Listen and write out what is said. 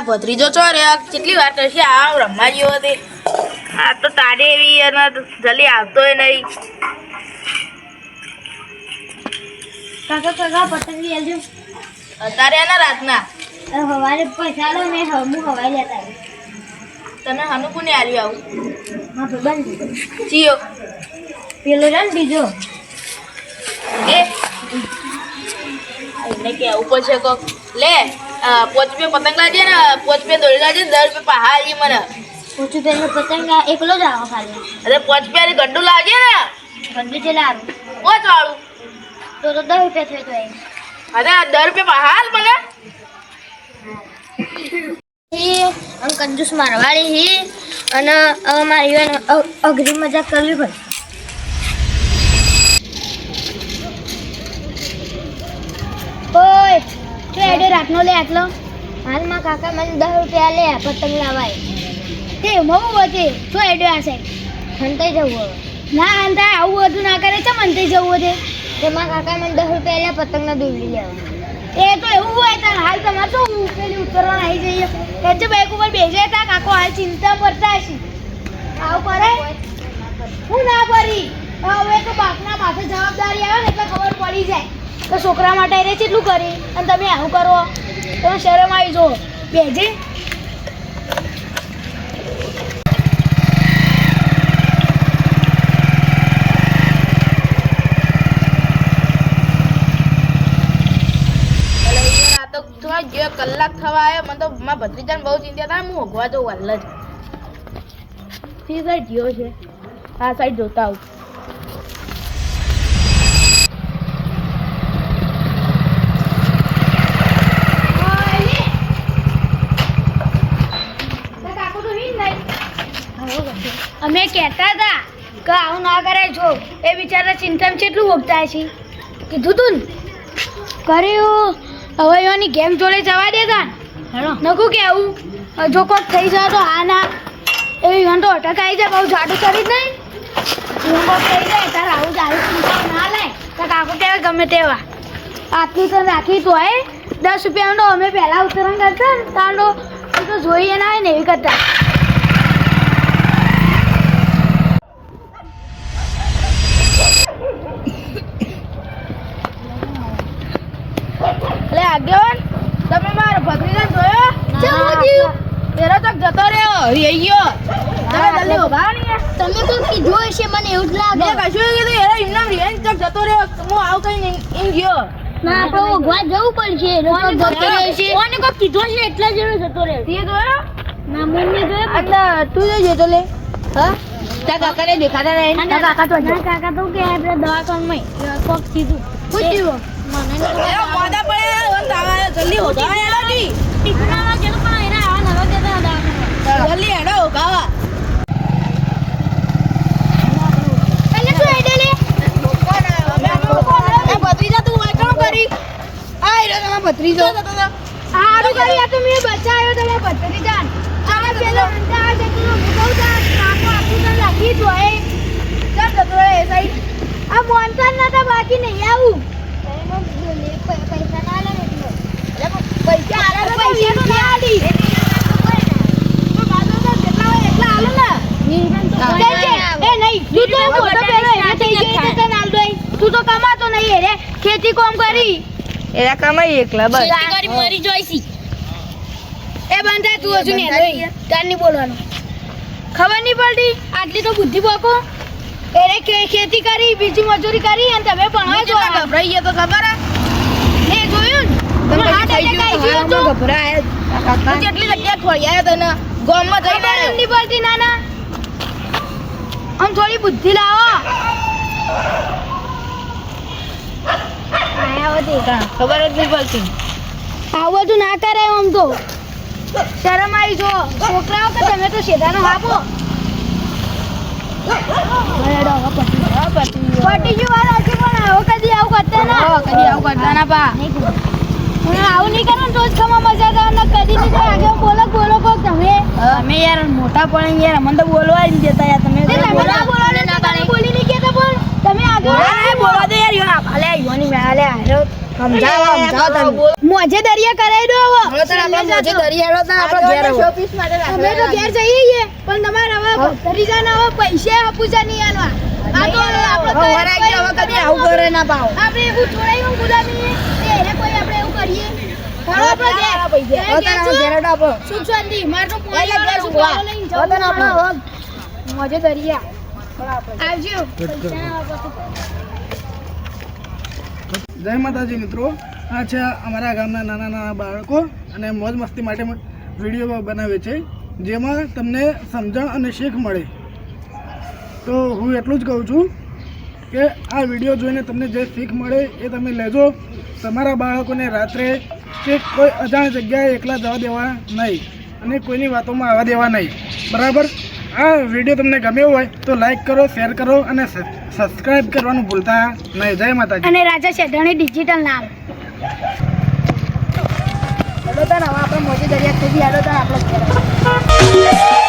આ ભત્રીજો ચો કેટલી વાર કરશે આ રમવા જેવો હતી આ તો તારે એવી જલ્દી આવતોય નહીં. કાકા કાકા પતંગી આલજો અત્યારે એના રાતના. હવારે પૈસા ને હું હવાઈ લેતા આવું? હા ભાઈ ચિયો પેલો છે ને બીજો. એ. કેવું પડશે કોક. લે. પોચ પે પતંગ લાજે ને પોચ પે દોડી લાજે દર રૂપિયા પહાડી મને. ઓછું પેલો પતંગ એકલો જ આવો ખાલી. અરે પોચ પે આલી ગંડુ લાજે ને. ગંડુ છે લારું પોચ વાળું. તો તો દસ રૂપિયા થયો તો એ. અરે દર રૂપિયા પહાડ મને. અને કંજૂસ મારવાડી હી. અને હવે મારી અઘરી મજાક કરવી પડે એડે રાતનો લે આટલો. હાલમાં કાકા મને દસ રૂપિયા લે પતંગ લાવાય. તે મવું વચ્ચે શું એડે આ હંતાઈ જવું હવે. ના હંતા આવું બધું ના કરે છે હંતાઈ જવું છે તેમાં કાકા મને દસ રૂપિયા લે પતંગના દોરી લેવા. એ તો એવું હોય, તાર હાલ તમારે શું પેલી ઉતરવાના આવી જઈએ. એ તો બાઈક ઉપર બેસે તા, કાકો, હાલ ચિંતા કરતા હશે. આવું કરે? હું ના કરી હવે તો બાપના માથે જવાબદારી આવે ને એટલે ખબર પડી જાય. તો છોકરા માટે રે કેટલું કરી? અને તમે આવું કરો? તમે શરમ આવી જો બેજે. કલાક થવા આવ્યો મને તો મારા ભત્રીજાને બહુ ચિંતા થાય હું હોગવા જઉં વલ્લ જ. સાઈડ ગયો છે. આ સાઈડ જોતા આવું. અમે કહેતા હતા કે આવું ના કરે જો. એ બિચારા ચિંતામાં કેટલું ભોગતા છે કીધું તું કર્યું હવે એની ગેમ જોડે જવા દેતા નકું કેવું? જો કોક થઈ જાય તો હા ના. એ ગણ તો અટક આવી જાય બહુ જાડું કરી જ નહીં. કોક થઈ જાય તારે આવું જાડું ચિંતા ના લે તો કાકો કહેવાય ગમે તેવા. આટલી તો રાખી તો હે? દસ રૂપિયાનો અમે પહેલાં ઉતરણ કરતા ને તાંડો તો જોઈએ ના હોય ને એવી કરતા એટલે આગેવાન તમે મારો ભત્રીજા જોયો? ચમ થયું? એરો તો જતો રહ્યો રહી ગયો. તમે જલ્દી ઊભા નહીં? તમે કોઈ કીધું હશે મને એવું જ મેં કશું કીધું એરો એમનામ રિયાન તક જતો રહ્યો. હું આવું કઈ એમ ગયો. ના તો ઊભા જવું પડશે કોને જતો રહેશે? કોને કોઈ કીધું છે એટલે જ જતો રહ્યો. તે જોયો? ના મને જોયો એટલે તું જોજે તો લે. હા? તારા કાકાને દેખાતા નહીં? ના કાકા તો ના કાકા તો કે આપણે દવાખાનામાં કોક કીધું. પૂછ્યું મને એરો મોડા પડે વન તાવા જલ્દી ઊભા એરો જી ટીકરામાં જેનું પણ એના આવા નવા જલ્દી હેડો ભત્રીજા વાંચણ કરી? તો મેં બચાવ્યો તમે પથરી જાન આ પેલો અંડા છે તો બહુ જા કાકો આખું તો લાગી તો એ ચાલ જતો એ સાઈડ આ મોનસન ના તો બાકી નહીં આવું પૈસા ના લે એટલે પૈસા આલે તો પૈસા તો ના આલી તો બાજુ તો જેટલા હોય એટલા આલે ને કેમ કે? એ નહીં તું તો મોટો પેલો એને થઈ ગઈ તો તને આલ દોય તું તો કમાતો નહીં રે. ખેતી કોમ કરી. એરા કમાઈ એકલા બસ. કરી મરી જોઈસી એ બંધા તું હજુ ને લઈ. તાર નહીં બોલવાનું. ખબર નહીં પડતી? આટલી તો બુદ્ધિ બોકો. એરે ખેતી કરી બીજી મજૂરી કરી અને તમે ભણવા જો ગભરાઈ ગયા તો ખબર હે? એ જોયું તમે થઈ એટેક ગયું આવી ગયો તો? ગભરાયા કાકા. જેટલી જગ્યા ખોળ્યા તને ગામમાં જઈ ખબર નહીં પડતી નાના. આમ થોડી બુદ્ધિ લાવો. ખબર જ નહીં પડતી. આવું બધું ના કરાય આમ તો. શરમ આવી જો. છોકરાઓ કે તમે તો શેતાનો આપો પટી ગયું. વાર હજી પણ આવો કદી આવું કરતા ના. કદી આવું કરતા ના પા. હું આવું નહીં કરું ને ખમા મજા આવે ને કદી નહીં તો આગળ બોલો બોલો કોક તમે. અમે યાર મોટા પણ યાર અમને તો બોલવા જ નહીં દેતા યાર તમે બોલો. નહીં કહેતા પણ તમે આગળ બોલવા દે યાર યોના ભલે યોની મે આલે આયો સમજાવો સમજાવો તમે મોજે દરિયા કરાવી દો હવે. મોજે દરિયાળો તાર આપણે ઘેર. શોપીસ માટે અમે તો ઘેર જઈએ છીએ પણ તમારે હવે ભત્રીજાને હવે પૈસે આપું નહીં આલવા આ તો આપણે હવે વરાઈ ગયા, હવે કદી આવું કરે ના પાવ આપણે એવું હું ગુદા નહીં એને કોઈ આપણે એવું કરીએ. તો મોજે દરિયા. આવજો. પૈસા આપો. તો. જય માતાજી મિત્રો. આ છે અમારા ગામના નાના નાના બાળકો અને મોજ મસ્તી માટે વીડિયો બનાવે છે, જેમાં તમને સમજણ અને શીખ મળે. તો હું એટલું જ કહું છું કે આ વીડિયો જોઈને તમને જે શીખ મળે એ તમે લેજો. તમારા બાળકોને રાત્રે કે કોઈ અજાણ જગ્યાએ એકલા જવા દેવા નહીં અને કોઈની વાતોમાં આવવા દેવા નહીં. બરાબર? આ વીડિયો તમને ગમ્યો હોય તો લાઈક કરો, શેર કરો અને સબસ્ક્રાઈબ કરવાનું ભૂલતા નહીં. જય માતાજી. અને રાજા શેઢાણી ડિજિટલ નામ. હેલો તાર હવે આપણે મોજે દરિયા સુધી હેલો તાર આપણે.